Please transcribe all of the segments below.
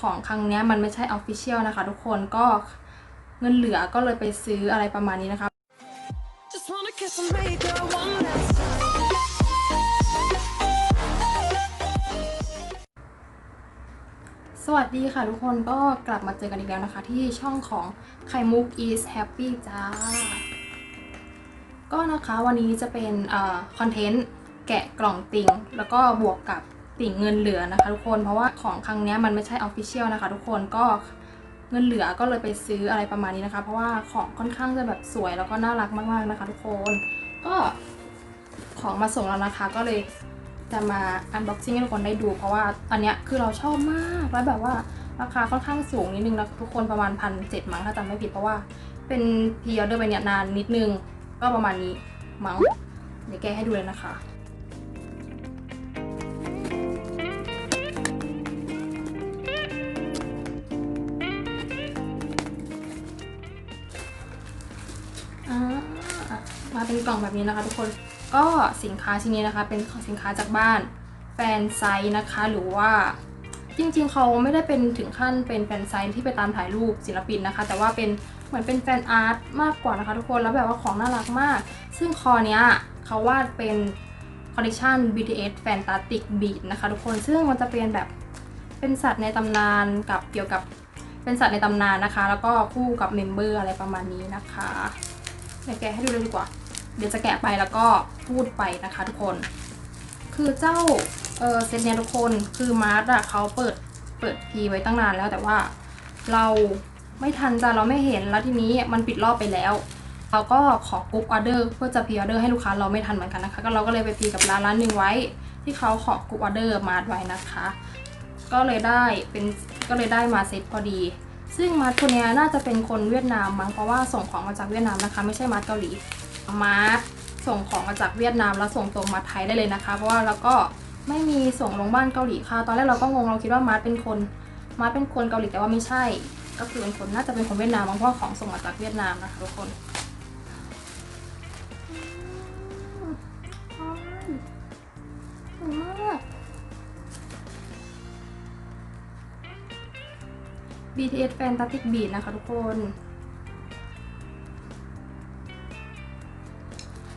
ของครั้งเนี้ยมันไม่ใช่ออฟฟิเชียลนะคะทุกคนก็เงินเหลือก็เลยไปซื้ออะไรประมาณนี้นะคะ Just wanna kiss and make her one last time. สวัสดีค่ะทุกคนก็กลับมาเจอกันอีกแล้วนะคะ ที่ช่องของไข่มุก is happy จ้า ก็นะคะวันนี้จะเป็นคอนเทนต์แกะกล่องติ่งแล้วก็บวกกับ ติ่งเงินเหลือนะคะ ทุกคนเพราะว่าของครั้งนี้มันไม่ใช่ออฟฟิเชียลนะคะ ทุกคนก็เงินเหลือก็เลยไปซื้ออะไรประมาณนี้นะคะ เพราะว่าของค่อนข้างจะแบบสวยแล้วก็น่ารักมากๆนะคะ ทุกคนก็ของมาส่งแล้วนะคะ ก็เลยจะมาอันบ็อกซิ่งให้ทุกคนได้ดู เพราะว่าอันเนี้ยคือเราชอบมากแล้วแบบว่าราคาค่อนข้างสูงนิดนึงนะทุกคนประมาณพันเจ็ดมั้งถ้าจำไม่ผิดเพราะว่าเป็นพีออเดอร์ไปเนี่ยนานนิดนึง ก็ประมาณนี้มั้งเดี๋ยวแกให้ดูเลยนะคะ ล่องแบบนี้นะคะทุกคนก็สินค้าชิ้นนี้นะคะ เป็นสินค้าจากบ้านแฟนไซส์นะคะ หรือว่าจริงๆ เขาไม่ได้เป็นถึงขั้นเป็นแฟนไซส์ที่ไปตามถ่ายรูปศิลปินนะคะ แต่ว่าเป็นเหมือนเป็นแฟนอาร์ตมากกว่านะคะทุกคนแล้วแบบว่าของน่ารักมาก ซึ่งคอเนี้ยเขาวาดเป็นคอลเลคชัน BTS Fantastic Beat นะคะทุกคนซึ่งมันจะเป็นแบบเป็นสัตว์ในตำนานกับเกี่ยวกับเป็นสัตว์ในตำนานนะคะ แล้วก็คู่กับเมมเบอร์อะไรประมาณนี้นะคะเดี๋ยวแกให้ดูเลยดีกว่า เดี๋ยวจะแกะไปแล้วก็พูดไปนะคะทุกคน คือเจ้าเออเซตเนี้ยทุกคนคือมาร์ทอะเขาเปิดเปิดพีไว้ตั้งนานแล้วแต่ว่าเราไม่ทันจ้ะเราไม่เห็นแล้วทีนี้มันปิดรอบไปแล้วเราก็ขอกรุ๊ปออเดอร์เพื่อจะพรีออเดอร์ให้ลูกค้าเราไม่ทันเหมือนกันนะคะก็เราก็เลยไปพีกับร้านร้านหนึ่งไว้ ที่เขาขอกรุ๊ปออเดอร์มาร์ทไว้นะคะ ก็เลยได้เป็นก็เลยได้มาเซตพอดี ซึ่งมาร์ทคนเนี้ยน่าจะเป็นคนเวียดนามมั้งเพราะว่าส่งของมาจากเวียดนามนะคะ ไม่ใช่มาร์ทเกาหลี มาร์ทส่งของมาจากเวียดนามแล้วส่งตรงมาไทยได้เลยนะคะ เพราะว่าเราก็ไม่มีส่งลงบ้านเกาหลีค่ะ ตอนแรกเราก็งงเราคิดว่ามาร์ทเป็นคนมาร์ทเป็นคนเกาหลีแต่ว่าไม่ใช่ ก็คือเป็นคนน่าจะเป็นคนเวียดนามเพราะว่าของส่งมาจากเวียดนามนะคะทุกคนมายสวยมาก BTS Fantastic Beat นะคะทุกคน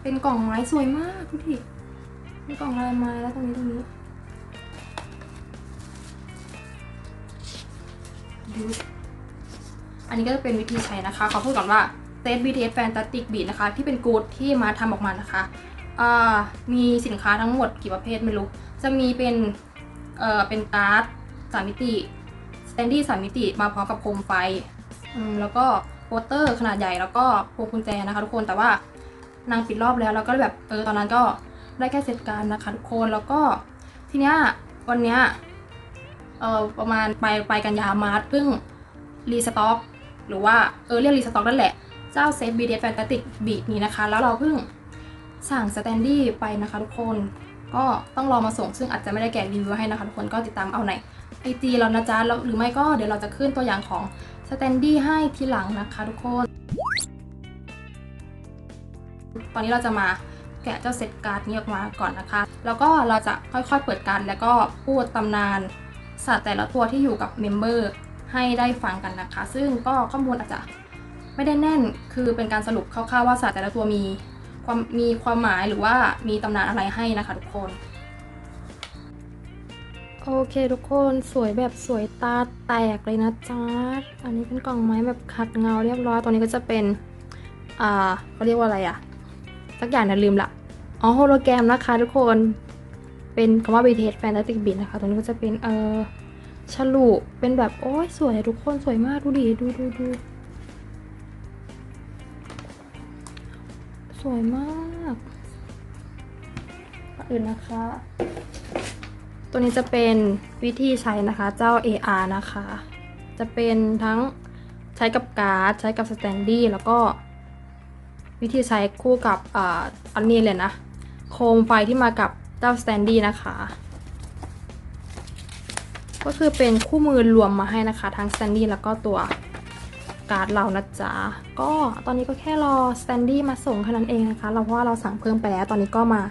เป็นกล่องไม้สวยมากดูดิเป็นกล่องลายไม้แล้วตรงนี้ตรงนี้ ดูอันนี้ก็จะเป็นวิธีใช้นะคะขอพูดก่อนว่าเซต BTS Fantastic Beat นะคะ ที่เป็นกู๊ดที่มาทำออกมานะคะมีสินค้าทั้งหมดกี่ประเภทไม่รู้ จะมีเป็นเอ่อเป็นการ์ดสามมิติสแตนดี้สามมิติมาพร้อมกับโคมไฟมแล้วก็โปสเตอร์ขนาดใหญ่แล้วก็พวงกุญแจนะคะทุกคนแต่ว่า นางปิดรอบแล้วแล้วก็แบบเออตอนนั้นก็ได้แค่เซตการนะคะทุกคนแล้วก็ทีเนี้ยวันเนี้ยเออประมาณไปไปกันยามาร์ทเพิ่งรีสต็อกหรือว่าเออเรียกรีสต็อกนั่นแหละ เจ้าเซตบีเดแฟนตาติกบีดนี้นะคะ แล้วเราเพิ่งสั่งสแตนดี้ไปนะคะทุกคนก็ต้องรอมาส่งซึ่งอาจจะไม่ได้แกะรีวิวให้นะคะทุกคนก็ติดตามเอาในไอจีเรานะจ๊ะแล้วหรือไม่ก็เดี๋ยวเราจะขึ้นตัวอย่างของสแตนดี้ให้ทีหลังนะคะทุกคน ตอนนี้เราจะมาแกะเจ้าเซตการ์ดนี้ออกมาก่อนนะคะ แล้วก็เราจะค่อยๆเปิดการ์ดแล้วก็พูดตำนานสัตว์แต่ละตัวที่อยู่กับเมมเบอร์ให้ได้ฟังกันนะคะ ซึ่งก็ข้อมูลอาจจะไม่ได้แน่น คือเป็นการสรุปคร่าวๆว่าสัตว์แต่ละตัวมีความมีความหมายหรือว่ามีตำนานอะไรให้นะคะทุกคน โอเคทุกคนสวยแบบสวยตาแตกเลยนะจ๊ะ อันนี้เป็นกล่องไม้แบบขัดเงาเรียบร้อยตัวนี้ก็จะเป็น อ่าเขาเรียกว่าอะไรอะ สักอย่างนะลืมละ อ๋อโฮโลแกรมนะคะทุกคน เป็นคำว่า BTS Fantastic Beat นะคะตัวนี้ก็จะเป็นเออฉลุเป็นแบบ โอ้ยสวยทุกคนสวยมาก ดูดิ ดูดูดูสวยมากอนอื่นนะคะ ตัวนี้จะเป็นวิธีใช้นะคะ เจ้า AR นะคะ จะเป็นทั้งใช้กับการ์ด ใช้กับสแตนดี้แล้วก็ วิธีใช้คู่กับอ,อันนี้เลยนะ โคมไฟที่มากับเจ้าสแตนดี้นะคะ ก็คือเป็นคู่มือรวมมาให้นะคะ ทั้งสแตนดี้แล้วก็ตัวการ์ดเรานะจ๊ะ ก็ตอนนี้ก็แค่รอสแตนดี้มาส่งแค่นั้นเองนะคะ เราเพราะว่าเราสั่งเพิ่มไปแล้ว ตอนนี้ก็มา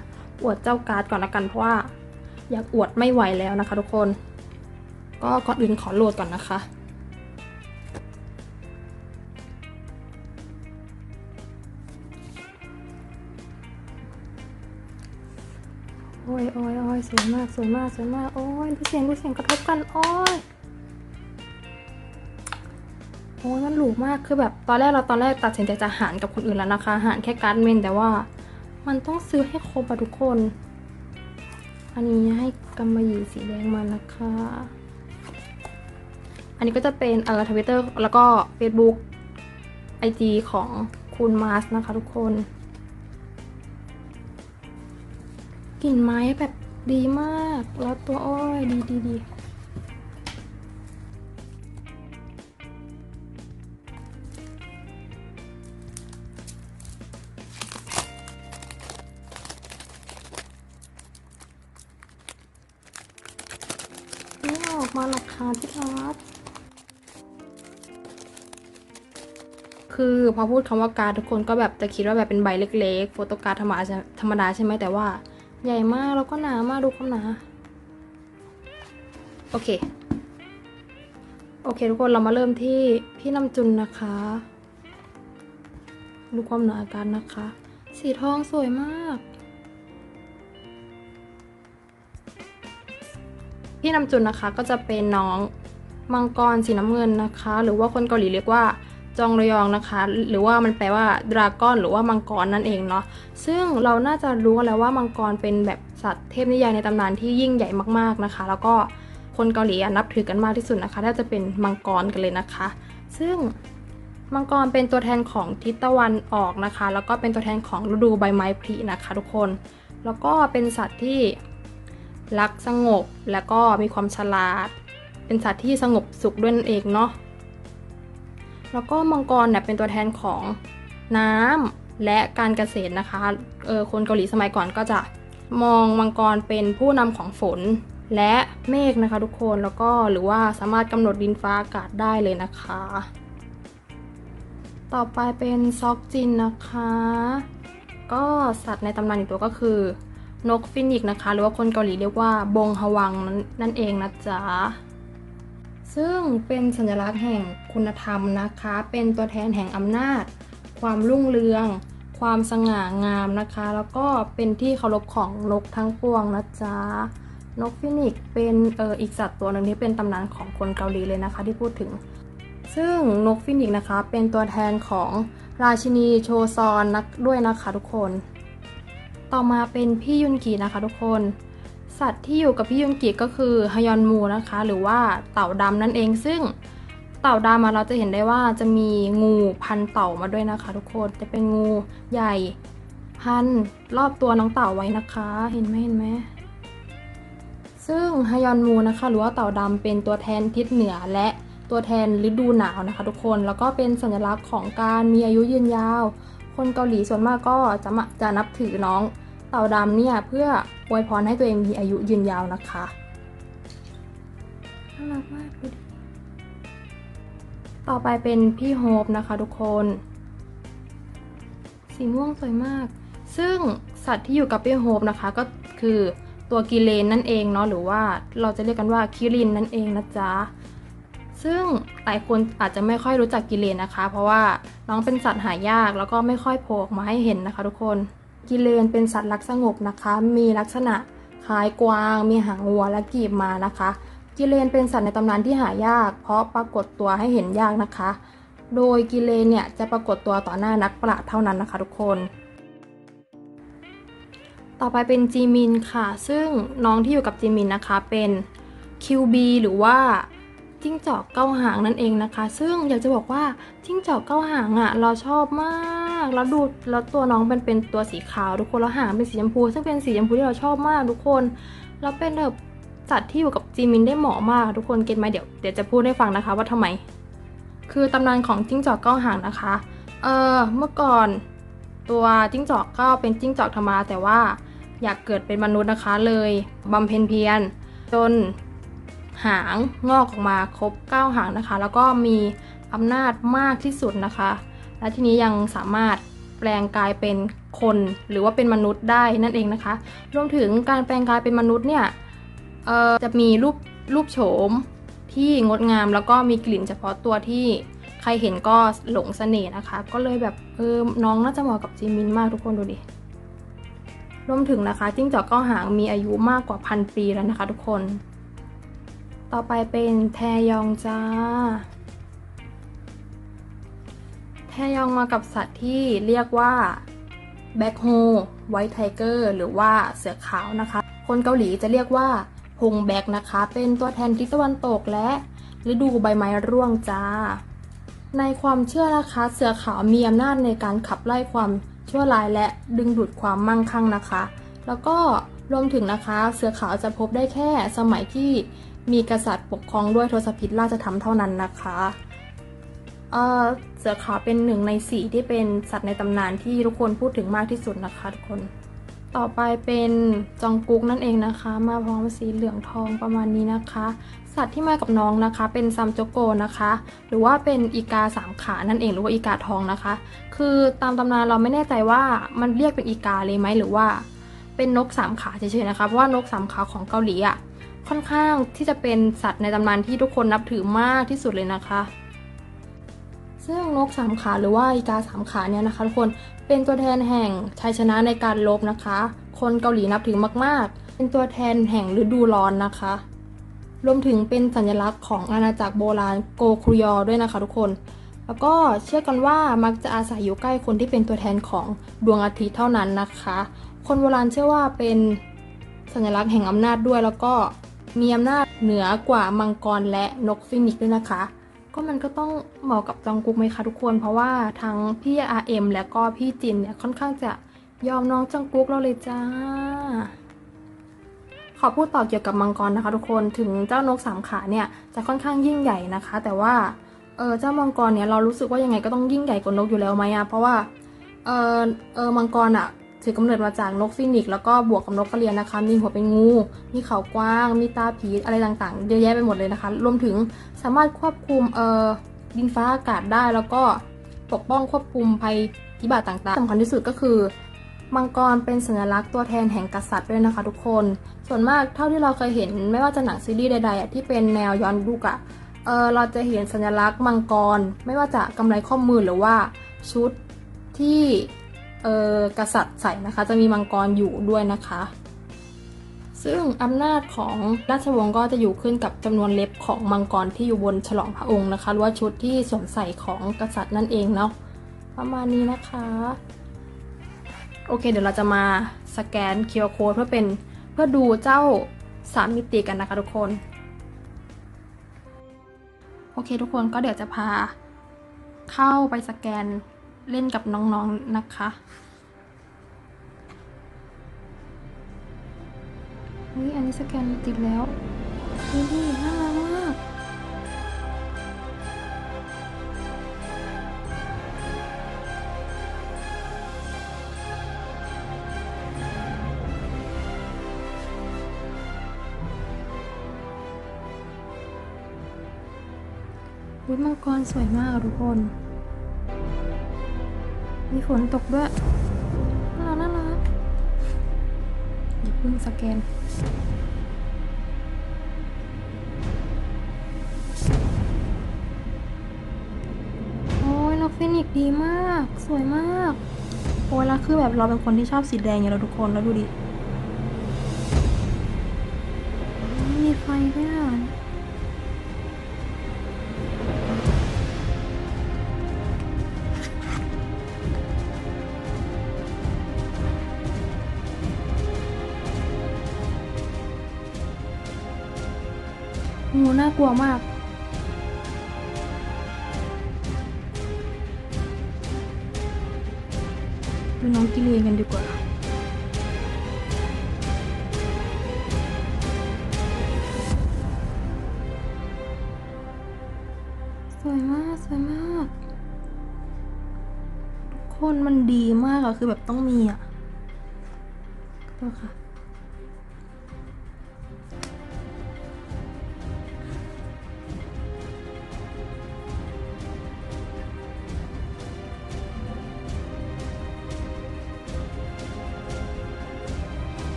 อวดเจ้าการ์ดก่อนละกันเพราะว่าอยากอวดไม่ไหวแล้วนะคะ ทุกคน ก็ก่อนอื่นขอโหลดก่อนนะคะ ยโอ้ยโอ้ยสวยมากสวยมากสวยมากโอ้ยดูเสียงดูเสียงกระทบกันโอ้ยโอ้ยมันหรูมากคือแบบตอนแรกเราตอนแรกตัดสินใจจะหารกับคนอื่นแล้วนะคะหารแค่การ์ดเมนแต่ว่า มันต้องซื้อให้ครบอะทุกคน อันนี้ให้กำมะหยี่สีแดงมานะคะ อันนี้ก็จะเป็นเอ่อทวิตเตอร์แล้วก็ Facebook IG ของคุณมาร์สนะคะทุกคน กลิ่นไม้แบบดีมาก แล้วตัวอ้อยดีดีดีนี่ออกมาราคาที่รักคือพอพูดคำว่าการดทุกคนก็แบบจะคิดว่าแบบเป็นใบเล็กๆ โฟโตการ์ดธรรมดาธรรมดาใช่ไหมแต่ว่า ใหญ่มากแล้วก็หนามากดูความหนา โอเค โอเคทุกคนเรามาเริ่มที่พี่น้ำจุนนะคะ ดูความหนากันนะคะ สีทองสวยมาก พี่น้ำจุนนะคะก็จะเป็นน้องมังกรสีน้ำเงินนะคะ หรือว่าคนเกาหลีเรียกว่า จองระยองนะคะ หรือว่ามันแปลว่าดราก้อนหรือว่ามังกรนั่นเองเนาะซึ่งเราน่าจะรู้กันแล้วว่ามังกรเป็นแบบสัตว์เทพนิยายในตำนานที่ยิ่งใหญ่มากๆนะคะ แล้วก็คนเกาหลีนับถือกันมากที่สุดนะคะน่าจะเป็นมังกรกันเลยนะคะ ซึ่งมังกรเป็นตัวแทนของทิศตะวันออกนะคะ แล้วก็เป็นตัวแทนของฤดูใบไม้ผลินะคะ ทุกคน แล้วก็เป็นสัตว์ที่รักสงบแล้วก็มีความฉลาด เป็นสัตว์ที่สงบสุขด้วยนั่นเองเนาะ แล้วก็มังกรเนี่ยเป็นตัวแทนของน้ำและการเกษตรนะคะเออคนเกาหลีสมัยก่อนก็จะมองมังกรเป็นผู้นำของฝนและเมฆนะคะทุกคนแล้วก็หรือว่าสามารถกำหนดดินฟ้าอากาศได้เลยนะคะ ต่อไปเป็นซอกจินนะคะ ก็สัตว์ในตำนานอีกตัวก็คือนกฟินิกนะคะ หรือว่าคนเกาหลีเรียกว่าบงฮวังนั่นเองนะจ๊ะ ซึ่งเป็นสัญลักษณ์แห่งคุณธรรมนะคะ เป็นตัวแทนแห่งอำนาจ ความรุ่งเรือง ความสง่างามนะคะ แล้วก็เป็นที่เคารพของนกทั้งปวงนะจ๊ะนกฟินิกเป็นเอออีกสัตว์ตัวหนึ่งที่เป็นตำนานของคนเกาหลีเลยนะคะที่พูดถึง ซึ่งนกฟินิกนะคะเป็นตัวแทนของราชินีโชซอนนักด้วยนะคะทุกคน ต่อมาเป็นพี่ยุนกีนะคะทุกคน สัตว์ที่อยู่กับพี่ยุนกิก็คือฮยอนมูนะคะ หรือว่าเต่าดำนั่นเองซึ่งเต่าดำมาเราจะเห็นได้ว่าจะมีงูพันเต่ามาด้วยนะคะ ทุกคนจะเป็นงูใหญ่ พันรอบตัวน้องเต่าไว้นะคะ เห็นไหมเห็นไหมซึ่งฮยอนมูนะคะหรือว่าเต่าดำเป็นตัวแทนทิศเหนือและตัวแทนฤดูหนาวนะคะ ทุกคนแล้วก็เป็นสัญลักษณ์ของการมีอายุยืนยาว คนเกาหลีส่วนมากก็จะมาจะนับถือน้อง เต่าดำเนี่ยเพื่ออวยพรให้ตัวเองมีอายุยืนยาวนะคะน่ารักมากดูดิต่อไปเป็นพี่โฮปนะคะทุกคน สีม่วงสวยมาก ซึ่งสัตว์ที่อยู่กับพี่โฮปนะคะก็คือตัวกิเลนนั่นเองเนาะหรือว่าเราจะเรียกกันว่าคิรินนั่นเองนะจ๊ะซึ่งหลายคนอาจจะไม่ค่อยรู้จักกิเลนนะคะ เพราะว่าน้องเป็นสัตว์หายากแล้วก็ไม่ค่อยโผล่ออกมาให้เห็นนะคะ ทุกคน กิเลนเป็นสัตว์รักสงบนะคะ มีลักษณะคล้ายกวาง มีหางวัวและกีบมานะคะ กิเลนเป็นสัตว์ในตำนานที่หายาก เพราะปรากฏตัวให้เห็นยากนะคะ โดยกิเลนเนี่ยจะปรากฏตัวต่อหน้านักปราชญ์เท่านั้นนะคะทุกคน ต่อไปเป็นจีมินค่ะ ซึ่งน้องที่อยู่กับจีมินนะคะเป็น QB หรือว่า จิ้งจอกเก้าหางนั่นเองนะคะ ซึ่งอยากจะบอกว่าจิ้งจอกเก้าหางอะ่ะเราชอบมากแล้วดูแล้วตัวน้องเป็นเป็นตัวสีขาวทุกคนแล้วหางเป็นสีชมพู ซึ่งเป็นสีชมพูที่เราชอบมากทุกคนแล้วเป็นแบบสัตว์ที่อยู่กับจีมินได้เหมาะมากทุกคนเก็ตไหมเดี๋ยวเดี๋ยวจะพูดให้ฟังนะคะว่าทำไม คือตำนานของจิ้งจอกเก้าหางนะคะเออเมื่อก่อนตัวจิ้งจอกก็เป็นจิ้งจอกธรรมดาแต่ว่าอยากเกิดเป็นมนุษย์นะคะเลยบำเพ็ญเพียรจน หางงอกออกมาครบ 9 หางนะคะ แล้วก็มีอำนาจมากที่สุดนะคะ และทีนี้ยังสามารถแปลงกายเป็นคนหรือว่าเป็นมนุษย์ได้นั่นเองนะคะ รวมถึงการแปลงกายเป็นมนุษย์เนี่ยจะมีรูปรูปโฉมที่งดงามแล้วก็มีกลิ่นเฉพาะตัวที่ใครเห็นก็หลงเสน่ห์นะคะ ก็เลยแบบเออน้องน่าจะเหมาะกับจิมินมากทุกคนดูดิรวมถึงนะคะจิ้งจอกเก้าหางมีอายุมากกว่าพันปีแล้วนะคะทุกคน ต่อไปเป็นแทยองจ้า แทยองมากับสัตว์ที่เรียกว่าแบ็คโฮไวท์ไทเกอร์หรือว่าเสือขาวนะคะ คนเกาหลีจะเรียกว่าฮงแบ็กนะคะ เป็นตัวแทนทิศตะวันตกและฤดูใบไม้ร่วงจ้า ในความเชื่อนะคะ เสือขาวมีอำนาจในการขับไล่ความชั่วร้ายและดึงดูดความมั่งคั่งนะคะ แล้วก็รวมถึงนะคะ เสือขาวจะพบได้แค่สมัยที่ มีกษัตริย์ปกครองด้วยทศพิธราชธรรมเท่านั้นนะคะเสือขาวเป็นหนึ่งในสี่ที่เป็นสัตว์ในตำนานที่ทุกคนพูดถึงมากที่สุดนะคะทุกคน ต่อไปเป็นจองกุ๊กนั่นเองนะคะ มาพร้อมสีเหลืองทองประมาณนี้นะคะ สัตว์ที่มากับน้องนะคะ เป็นซัมโจโกนะคะ หรือว่าเป็นอีกาสามขานั่นเองหรือว่าอีกาทองนะคะ คือตามตำนานเราไม่แน่ใจว่ามันเรียกเป็นอีกาเลยไหมหรือว่า เป็นนกสามขาเฉยๆนะคะเพราะว่านกสามขาของเกาหลีอะ ค่อนข้างที่จะเป็นสัตว์ในตำนานที่ทุกคนนับถือมากที่สุดเลยนะคะ ซึ่งนกสามขาหรือว่าอีกาสามขาเนี่ยนะคะทุกคนเป็นตัวแทนแห่งชัยชนะในการลบนะคะ คนเกาหลีนับถือมากๆ เป็นตัวแทนแห่งฤดูร้อนนะคะ รวมถึงเป็นสัญลักษณ์ของอาณาจักรโบราณโกคุยอด้วยนะคะทุกคน แล้วก็เชื่อกันว่ามักจะอาศัยอยู่ใกล้คนที่เป็นตัวแทนของดวงอาทิตย์เท่านั้นนะคะ คนโบราณเชื่อว่าเป็นสัญลักษณ์แห่งอำนาจด้วยแล้วก็ มีอำนาจเหนือกว่ามังกรและนกฟินิกซ์ด้วยนะคะ ก็มันก็ต้องเหมาะกับจองกุ๊กไหมคะทุกคน เพราะว่าทั้งพี่ RM และก็พี่จินเนี่ยค่อนข้างจะยอมน้องจองกุ๊กเราเลยจ้า ขอพูดต่อเกี่ยวกับมังกรนะคะ ทุกคนถึงเจ้านกสามขาเนี่ยจะค่อนข้างยิ่งใหญ่นะคะ แต่ว่าเออเจ้ามังกรเนี่ยเรารู้สึกว่ายังไงก็ต้องยิ่งใหญ่กว่านกอยู่แล้วไหมอะเพราะว่าเออเออมังกรอะ ถือกำเนิดมาจากนกฟินิกซ์แล้วก็บวกกับนกกระเรียนนะคะ มีหัวเป็นงู มีเขากว้าง มีตาผีอะไรต่างๆเยอะแยะไปหมดเลยนะคะ รวมถึงสามารถควบคุมเออดินฟ้าอากาศได้แล้วก็ปกป้องควบคุมภัยพิบัติต่างๆสำคัญที่สุดก็คือมังกรเป็นสัญลักษณ์ตัวแทนแห่งกษัตริย์ด้วยนะคะ ทุกคน ส่วนมากเท่าที่เราเคยเห็นไม่ว่าจะหนังซีรีส์ใดๆที่เป็นแนวย้อนยุคอะเออเราจะเห็นสัญลักษณ์มังกร ไม่ว่าจะกำไรข้อมือหรือว่าชุดที่ เออกษัตริย์ใส่นะคะ จะมีมังกรอยู่ด้วยนะคะ ซึ่งอำนาจของราชวงศ์ก็จะอยู่ขึ้นกับจำนวนเล็บของมังกรที่อยู่บนฉลองพระองค์นะคะหรือว่าชุดที่สวมใส่ของกษัตริย์นั่นเองเนาะประมาณนี้นะคะโอเค เดี๋ยวเราจะมาสแกน QR code เพื่อเป็นเพื่อดูเจ้าสามมิติกันนะคะทุกคน โอเคทุกคนก็เดี๋ยวจะพาเข้าไปสแกน เล่นกับน้องๆนนะคะ เฮ้ย อันนี้สแกนติดแล้วดูดิน่ารักมากอุ้ยมังกรสวยมากทุกคน มีฝนตกด้วยน่ารักน่ารักเดี๋ยวเพิ่งสแกนโอ้ยนกฟินิกดีมาก สวยมาก โอ้ยแล้วคือแบบเราเป็นคนที่ชอบสีแดงอย่างเราทุกคนแล้วดูดิ มีไฟด้วยอะากลัวมาก ดูน้องกิเลนกันดีกว่าสวยมากสวยมากทุกคนมันดีมากอะคือแบบต้องมีอะตัวค่ะ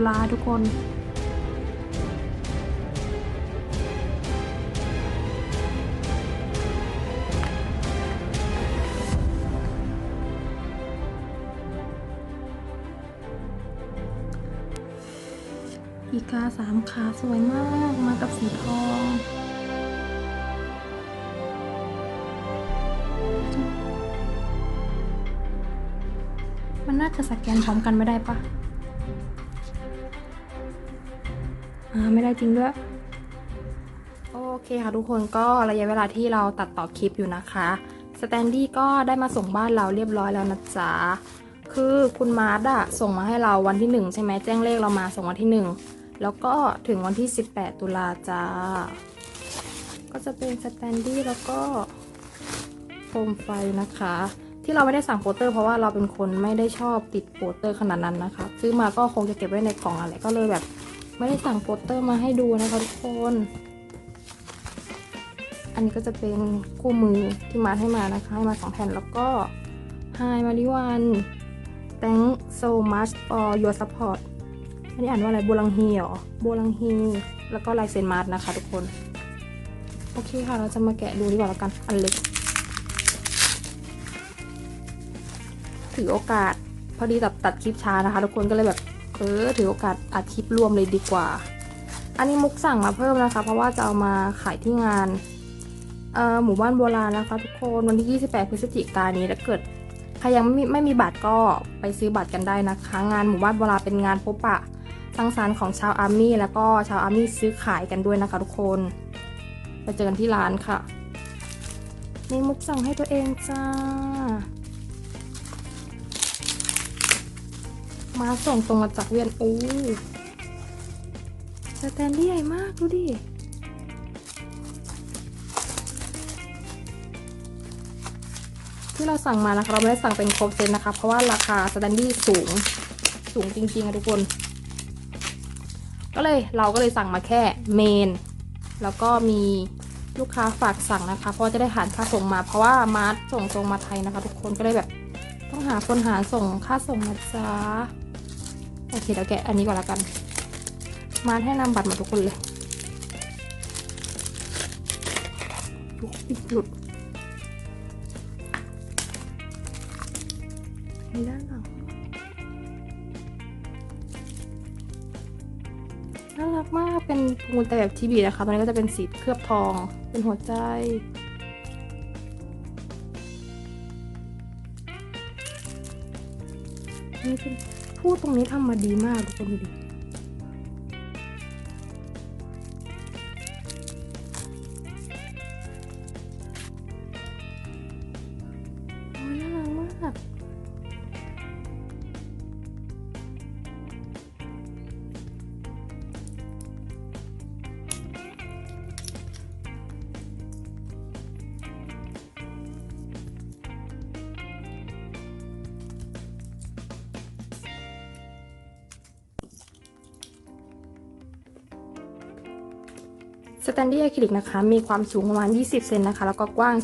ต้นซาทุกคนอีกาสามขาสวยมากมากับสีทองมันน่าจะสแกนพร้อมกันไม่ได้ปะ ไม่ได้จริงด้วย โอเคค่ะทุกคนก็ระยะเวลาที่เราตัดต่อคลิปอยู่นะคะสแตนดี้ก็ได้มาส่งบ้านเราเรียบร้อยแล้วนะจ๊ะคือคุณมาร์ดอะส่งมาให้เราวันที่ 1 ใช่ไหมแจ้งเลขเรามาส่งวันที่ 1 แล้วก็ถึงวันที่ 18 ตุลาจ้า ก็จะเป็นสแตนดี้แล้วก็โคมไฟนะคะ ที่เราไม่ได้สั่งโปสเตอร์เพราะว่าเราเป็นคนไม่ได้ชอบติดโปสเตอร์ขนาดนั้นนะคะ ซื้อมาก็คงจะเก็บไว้ในกล่องอะไรก็เลยแบบ ไม่ได้สั่งโปสเตอร์มาให้ดูนะคะทุกคน อันนี้ก็จะเป็นคู่มือที่มาให้มานะคะ ให้มาสองแผ่นแล้วก็ Hi มาริวัน thank so much for your support อันนี้อ่านว่าอะไรโบลังฮีเหรอโบลังฮีแล้วก็ลายเซ็นมาร์นะคะทุกคน โอเคค่ะ เราจะมาแกะดูดีกว่าแล้วกัน อันเล็ก ถือโอกาส พอดีตัดตัดคลิปช้านะคะ ทุกคนก็เลยแบบ เออถือโอกาสอัดคลิปรวมเลยดีกว่า อันนี้มุกสั่งมาเพิ่มนะคะ เพราะว่าจะเอามาขายที่งานออหมู่บ้านโบราณนะคะ ทุกคนวันที่ 28 พฤศจิกายนนี้ถ้าเกิดใครยังไม่มีไม่มีบัตรก็ไปซื้อบัตรกันได้นะคะ งานหมู่บ้านโบราณเป็นงานพบปะสังสรรค์ของชาวอาร์มี่แล้วก็ชาวอาร์มี่ซื้อขายกันด้วยนะคะ ทุกคนไปเจอกันที่ร้านค่ะนี่มุกสั่งให้ตัวเองจ้า มาส่งตรงมาจากเวียนอูสแตนดี้ใหญ่มากดูดิที่เราสั่งมานะคะเราไม่ได้สั่งเป็นครบเซตนะคะ เพราะว่าราคาสแตนดี้สูงสูงจริงๆอะทุกคน ก็เลยเราก็เลยสั่งมาแค่เมน แล้วก็มีลูกค้าฝากสั่งนะคะ เพราะว่าจะได้หารค่าส่งมา เพราะว่ามาร์ทส่งตรงมาไทยนะคะ ทุกคนก็เลยแบบต้องหาคนหารส่งค่าส่งนะจ๊ะ โอเคเดี๋ยวแกะอันนี้ก่อนละกัน มาให้นำบัตรมาทุกคนเลยหลุดในด้านหลังน่ารักมากเป็นพวงกุญแจแบบทีบีนะคะตอนนี้ก็จะเป็นสีเคลือบทอง เป็นหัวใจนี่เป็น พูดตรงนี้ทำมาดีมากทุกคนดูดิ สแตนดี้อะคริลิกนะคะ มีความสูงประมาณ 20 เซนนะคะ แล้วก็กว้าง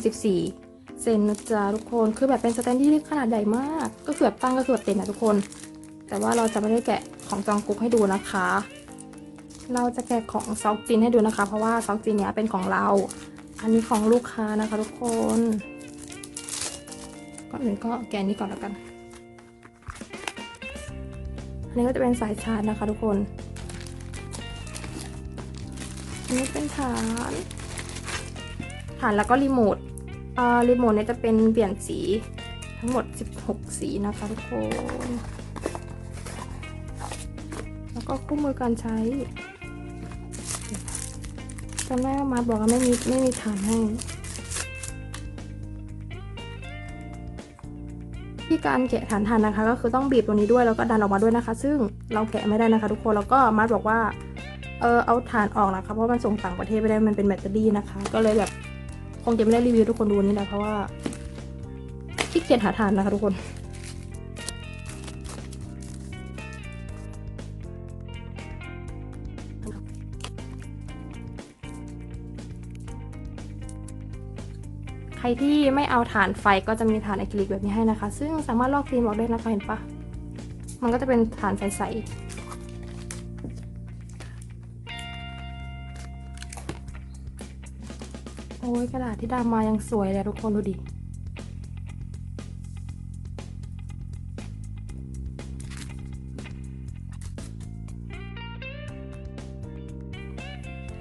14 เซนนะจ๊ะทุกคน คือแบบเป็นสแตนดี้ที่ขนาดใหญ่มาก ก็คือแบบตั้งก็คือแบบเต็มนะทุกคน แต่ว่าเราจะไม่ได้แกะของจองกุ๊กให้ดูนะคะ เราจะแกะของซอกจินให้ดูนะคะ เพราะว่าซอกจินเนี้ยเป็นของเรา อันนี้ของลูกค้านะคะ ทุกคน ก่อนอื่นก็แกะนี้ก่อนแล้วกัน อันนี้ก็จะเป็นสายชาร์จนะคะ ทุกคน อันนี้เป็นฐาน ฐานแล้วก็รีโมทเอ่อรีโมทเนี่ยจะเป็นเปลี่ยนสีทั้งหมด 16 สีนะคะทุกคน แล้วก็คู่มือการใช้จำได้ว่ามาบอกว่าไม่มีไม่มีฐานให้ที่การแกะฐานฐานนะคะ ก็คือต้องบีบตัวนี้ด้วยแล้วก็ดันออกมาด้วยนะคะ ซึ่งเราแกะไม่ได้นะคะ ทุกคนแล้วก็มาร์บอกว่า เออเอาฐานออกนะคะเพราะมันส่งต่างประเทศไม่ได้มันเป็นแบตเตอรี่นะคะ ก็เลยแบบคงจะไม่ได้รีวิวทุกคนดูนนี้แหละเพราะว่าขี้เกียจหาฐานนะคะทุกคนใครที่ไม่เอาฐานไฟก็จะมีฐานอะคริลิกแบบนี้ให้นะคะ ซึ่งสามารถลอกฟิล์มออกได้นะคะเห็นปะมันก็จะเป็นฐานใส อ้ยกระดาษที่ดามายังสวยเลยทุกคนดูดิ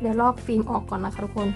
เดี๋ยวลอกฟิล์มออกก่อนนะคะทุกคน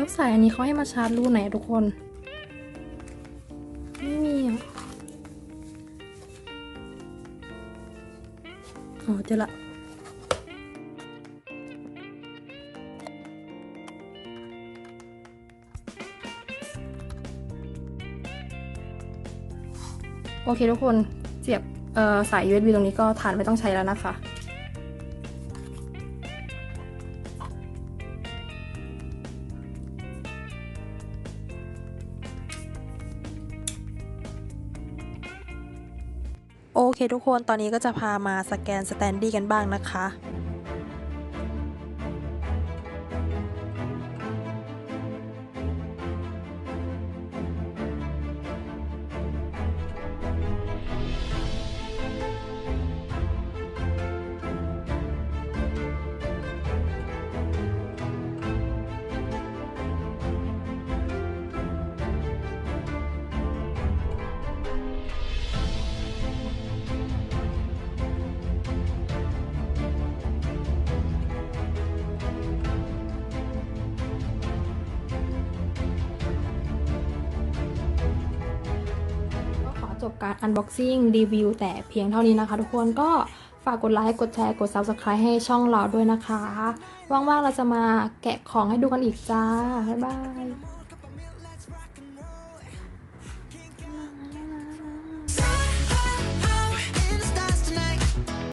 แล้วสายอันนี้เขาให้มาชาร์จรูไหนทุกคน ไม่มีอะอ๋อเจอละโอเคทุกคนเสียบสาย USB ตรงนี้ก็ฐานไม่ต้องใช้แล้วนะคะ เคทุกคนตอนนี้ก็จะพามาสแกนสแตนดี้กันบ้างนะคะ การอันบ็อกซิ่งรีวิวแต่เพียงเท่านี้นะคะ ทุกคนก็ฝากกดไลค์กดแชร์กด subscribe ให้ช่องเราด้วยนะคะ ว่างๆเราจะมาแกะของให้ดูกันอีกจ้า บ๊ายบาย